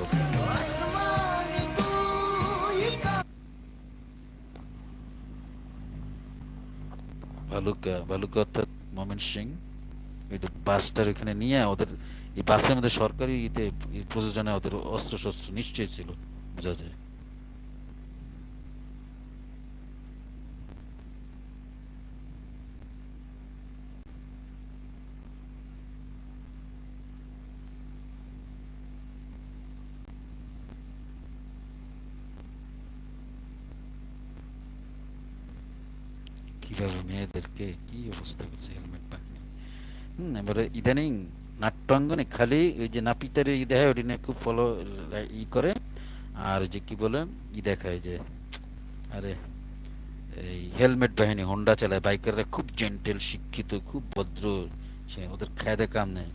হবে। ভালুকা ভালুকা অর্থাৎ মোমেন সিং এই তো বাসটার এখানে নিয়ে ওদের এই বাসের মধ্যে সরকারি ইতে এই প্রযোজনে ওদের অস্ত্র শস্ত্র নিশ্চয়ই ছিল, বোঝা যায় কীভাবে মেয়েদেরকে কি অবস্থা করছে হেলমেট বানিয়ে হুম এবারে ইদানিং নাট্যাঙ্গনে খালি ওই যে নাপিতারে ই দেখায় ওটি নিয়ে খুব ফলো ই করে আর যে কি বলে ই দেখায় যে আরে এই হেলমেট বাহিনী হোন্ডা চালায় বাইকাররা খুব জেন্টেল শিক্ষিত খুব ভদ্র সে ওদের খায়দা কাম নেই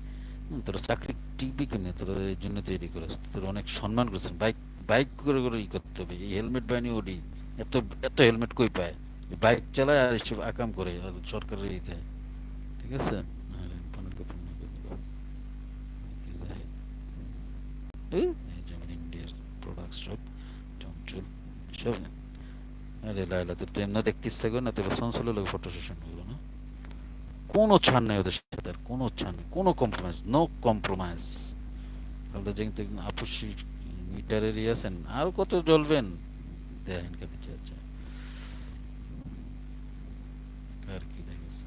তোরা চাকরি টিকবি কেমনি তোরা এই জন্য তৈরি করিস তোরা অনেক সম্মান করছেন বাইক বাইক করে করে ই করতে হবে এই হেলমেট বাহিনী ওডি এত এত হেলমেট কই পায় বাইক চালায় আর এসব আকাম করে, আর সরকারের ইতে। ঠিক আছে? ইন্ডিয়ার প্রোডাক্ট সব। আরে লাইলা তোর দেখতে ইচ্ছা করে না সনসল লোক ফটো না? কোনো নেই ওদের সাথে আর, কোনো নেই নো কম্প্রোমাইজ মিটারের ইয়ে আর কত জ্বলবেন? দেখেন কে পিছিয়ে আছে আর কি দেখেছে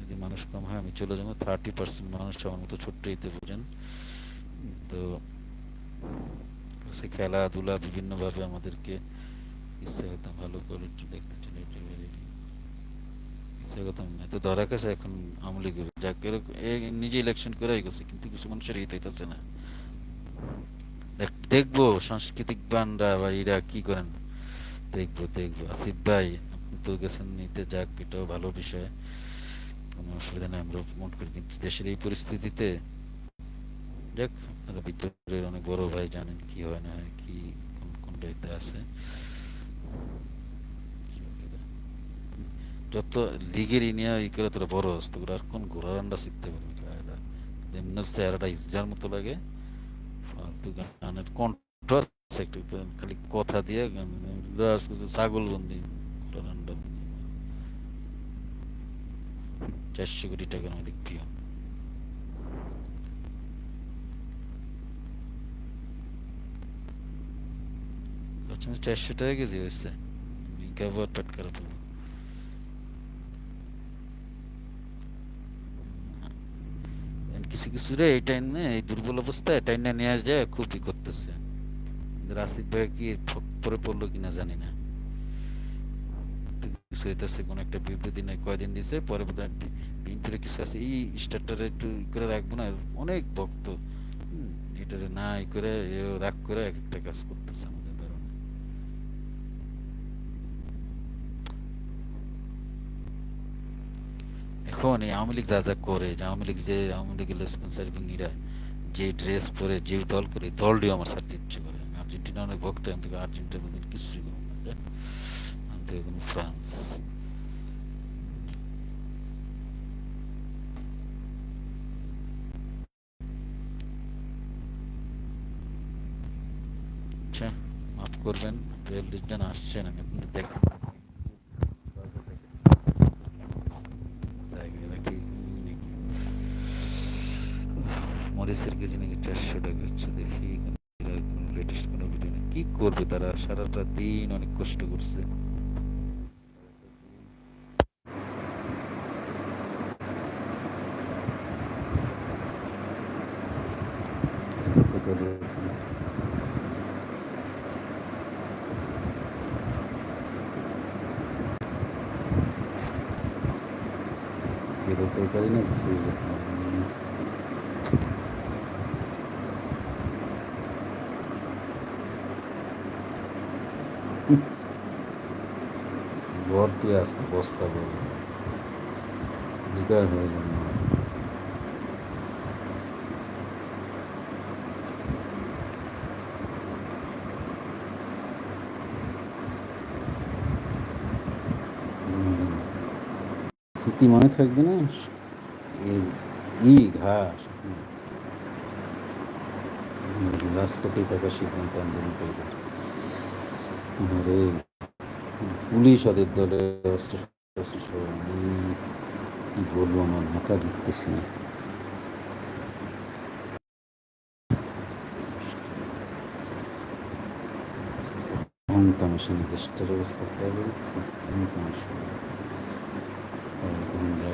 যদি মানুষ কম হয়, আমি চলে যাব। থার্টি পার্সেন্ট মানুষ আমার মতো ছোট্ট ইতে বোঝেন তো সে খেলাধুলা বিভিন্নভাবে আমাদেরকে ইচ্ছা ভালো কোয়ালিটি দেখতে চলে এত ধরা কাছে এখন আমলি করে নিজে ইলেকশন গেছে, কিন্তু কিছু মানুষের হিত হইতেছে না। দেখ- দেখব সাংস্কৃতিক বানরা বা এরা কি করেন। দেখব দেখব। আসিফ ভাই, আপনি তো গেছেন, নিতে যাক, এটাও ভালো বিষয়। কোনো অসুবিধা নেই আমরা মন করি কিন্তু দেশের এই পরিস্থিতিতে যাক আপনারা ভিতরের অনেক বড় ভাই জানেন কি হয় না হয় কি কোন কোনটা এতে আছে যত লিগের ইনিয়া ই করে তোরা বড় তোরা আর কোন ঘোড়ার আন্ডা শিখতে পারবি এমনি চেহারাটা ইজার মতো লাগে ফালতু গানের কণ্ঠ একটু খালি কথা দিয়ে ছাগল বন্দি ঘোড়ার আন্ডা বন্দি চারশো কোটি টাকার মালিক আচ্ছা চারশো টাকা কেজি হয়েছে। And কিছু কিছু রে, এই টাইমে এই দুর্বল অবস্থায় টাইমটা নিয়ে যায়, খুবই করতেছে। রাসিফ ভাই কি পরে পড়ল কিনা জানি না। কিছু কোন একটা বিবৃতি নাই, কয়দিন দিছে, পরে কিছু আছে। এই স্টারটারে একটু করে রাখব না, অনেক ভক্ত এটারে না ই করে রাগ করে এক একটা কাজ করতেছে আমাদের এখন এই আওয়ামী লীগ যা যা করে, যে আওয়ামী লীগ যে আওয়ামী লীগের ইরা যে ড্রেস পরে, যে দল করে দলটিও আমার সাথে ইচ্ছে করে। আর্জেন্টিনা অনেক ভক্ত থেকে আর্জেন্টিনা বলছি কিছুই করব না দেখ। আমি থেকে ফ্রান্স আচ্ছা মাফ করবেন বিয়াল্লিশ আসছেন আমি আপনাদের দেখ জায়গায় মরিচের কেজি নাকি চারশো টাকা হচ্ছে, দেখি। লেটেস্ট কোনো ভিডিও নেই। কি করবে তারা? সারাটা দিন অনেক কষ্ট করছে। বেরোতে পারি না কিছু ভর্তি আসতে বস্তা বলে বিকার হয়ে যাবে স্মৃতি মনে থাকবে না? ই ঘাস লাস্টতেই থাকা সিদ্ধান্ত আন্দোলন করবে। আরে, পুলিশ ওদের দলে অস্ত্র কি বলব আমার মাথা ঢুকতেছি না। অবস্থা। খারাপ অন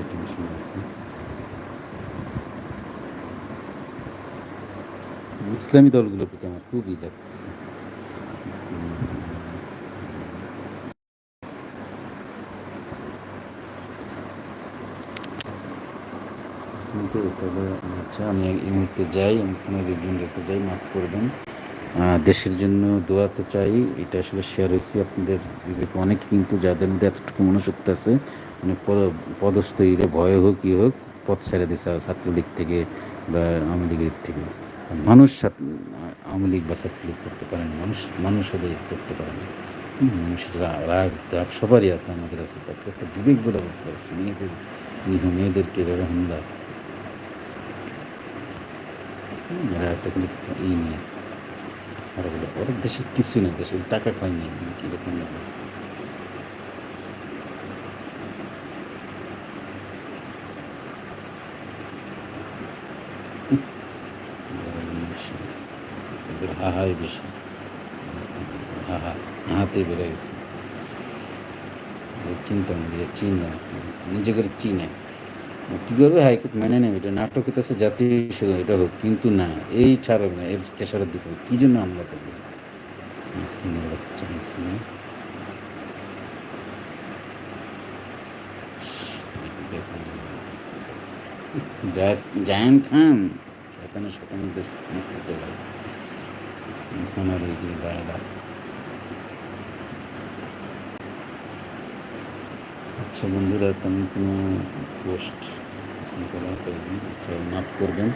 লাইট মিশন আছে ইসলামী দলগুলোর প্রতি আমার খুবই কিন্তু আচ্ছা আমি এই মুহূর্তে যাই আমি পনেরো জন রেখে যাই মাফ করবেন আহ, দেশের জন্য দোয়া তো চাই এটা আসলে শেয়ার হয়েছি আপনাদের বিবেকে অনেক কিন্তু যাদের মধ্যে এতটুকু মনোশক্তি আছে মানে পদ- পদস্থইরা ভয় হোক, কি হোক, পথ ছেড়ে দিছে ছাত্রলীগ থেকে বা আওয়ামী লীগের থেকে। মানুষ আওয়ামী লীগ বা ছাত্রলীগ করতে পারে না, মানুষ মানুষ ওদের করতে পারে না। মানুষের রাগ, তাপ সবারই আছে আমাদের আছে তারপরে একটা বিবেক বলে করতে পারছে মেয়েদের মেয়েদেরকে এভাবে হামলা। এরা আছে ই নেই আর বলে ওরা দেশের কিছু না, দেশের টাকা খায় নেই কীরকম লাগছে তাদের হাহাই বেশি হাহা, হাতে বেড়ে গেছে। চিন্তা নেই চিনা নিজে করে চিনে কী করবে? হাইকোর্ট মেনে নেবে, এটা নাটক হইতেছে, জাতীয় এটা হোক, কিন্তু না, এই ছাড়বে না, এর কেসারের দিকে কী জন্য হামলা করবে? জায়ান খান দেশ চলে এই আচ্ছা বন্ধুরা তেমন কোনো পোস্ট করা করিনি আচ্ছা মাফ করবেন।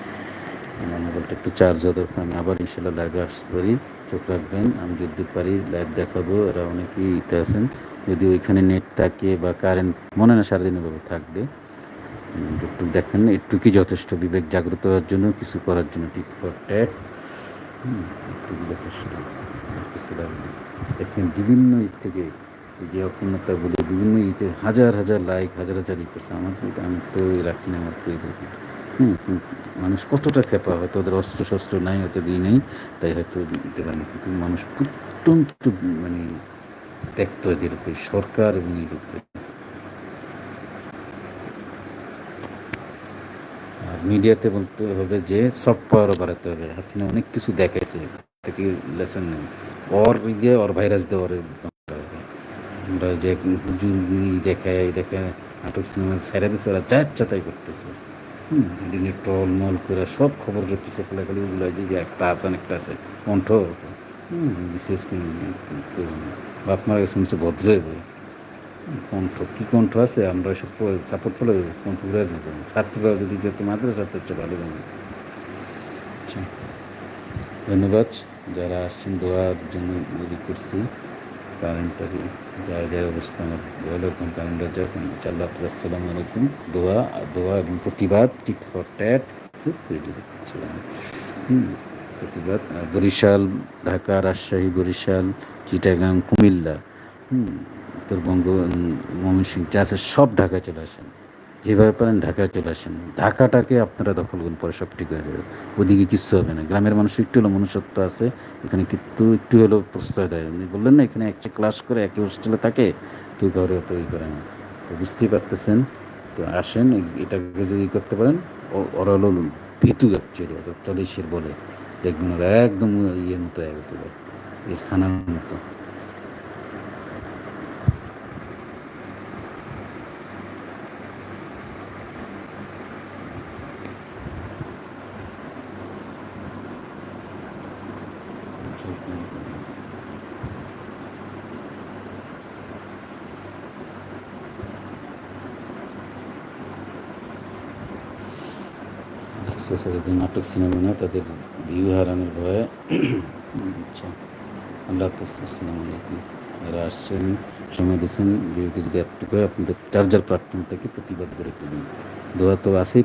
আমার মোবাইলটা একটু চার্জ হওয়া দরকার আমি আবার ইনশাল্লাহ লাইভে আসতে পারি। চোখ রাখবেন। আমি যদি পারি লাইভ দেখাবো। এরা অনেকেই ইতে আছেন। যদি ওইখানে নেট থাকে বা কারেন্ট মনে না সারাদিন এভাবে থাকবে একটু দেখেন। একটু কি যথেষ্ট বিবেক জাগ্রত হওয়ার জন্য, কিছু করার জন্য টিট ফর ট্যাট কি যথেষ্ট। দেখেন, বিভিন্ন ঈদ থেকে যে অপূর্ণতা বলে বিভিন্ন ঈদে হাজার হাজার লাইক, হাজার হাজার ই করছে। আমার আমি তো রাখি না, আমার প্রিয় দেখি। হুম মানুষ কতটা খেপা, হয়তো ওদের অস্ত্র শস্ত্র নাই, হয়তো দিই নেই, তাই হয়তো দিতে পারে না কিন্তু মানুষ অত্যন্ত মানে দেখতো এদের উপরে, সরকার এবং এর উপরে আর মিডিয়াতে বলতে হবে যে সফট বাড়াতে হবে। হাসিনা অনেক কিছু দেখাইছে, থেকে লেসন নেই। ওর দিয়ে ওর ভাইরাস দিয়ে আমরা যে দেখায়, এই দেখায়, নাটক সিনেমা ছেড়ে দিচ্ছে ওরা যা ইচ্ছা তাই করতেছে। হুম ট্রল মল করে সব খবরের পিছিয়ে ফেলাখালি ওগুলো যে একটা আছে একটা আছে। কণ্ঠ। হুম, বিশেষ করে মারা গেছে শুনছে ভদ্র হইবে কণ্ঠ? কী কণ্ঠ আছে? আমরা সব সাপোর্ট করলে কণ্ঠ ঘুরে দিতে ছাত্ররা যদি যেত, মাদ্রাসা তো হচ্ছে ভালো হবে আচ্ছা। ধন্যবাদ। যারা আসছেন, দোয়ার জন্য যদি করছি। কারেন্টের যা যা অবস্থা, আমার এখন কারেন্টের যখন চাল্লাহ আসসালামু আলাইকুম। দোয়া দোয়া এবং প্রতিবাদ, টিট ফর ট্যাট। প্রতিবাদ। বরিশাল, ঢাকা, রাজশাহী, বরিশাল, চিটাগাং, কুমিল্লা। হুম। উত্তরবঙ্গ উম, ময়মনসিংহ যা আছে সব ঢাকায় চলে আসেন। যেভাবে পারেন ঢাকায় চলে আসেন। ঢাকাটাকে আপনারা দখল করুন পরে সব ঠিক হয়ে ওদিকে কিচ্ছু হবে না। গ্রামের মানুষ একটু হলো মনুষ্যত্ব আছে। এখানে কিন্তু একটু হলো প্রশ্রয় দেয়। উনি বললেন না এখানে একটা ক্লাস করে একই হোস্টেলে থাকে কেউ অত ই করে না। তো বুঝতেই পারতেছেন। তো আসেন এটাকে যদি করতে পারেন ওরা হলো ভীতু অ্যাকচুয়ালি ওদের চল্লিশের বলে। দেখবেন ওরা একদম ইয়ের মতো হয়ে গেছে। এর সানার মতো। যদি নাটক সিনেমা না তাদের ভিউ হারানোর ভয়ে আচ্ছা আল্লাহ আসসালামু আলাইকুম এরা আসছেন, সময় দিয়েছেন যদি একটু আপনাদের চার্জার প্ল্যাটফর্ম থেকে প্রতিবাদ করে তুলুন। দোয়া তো আছেই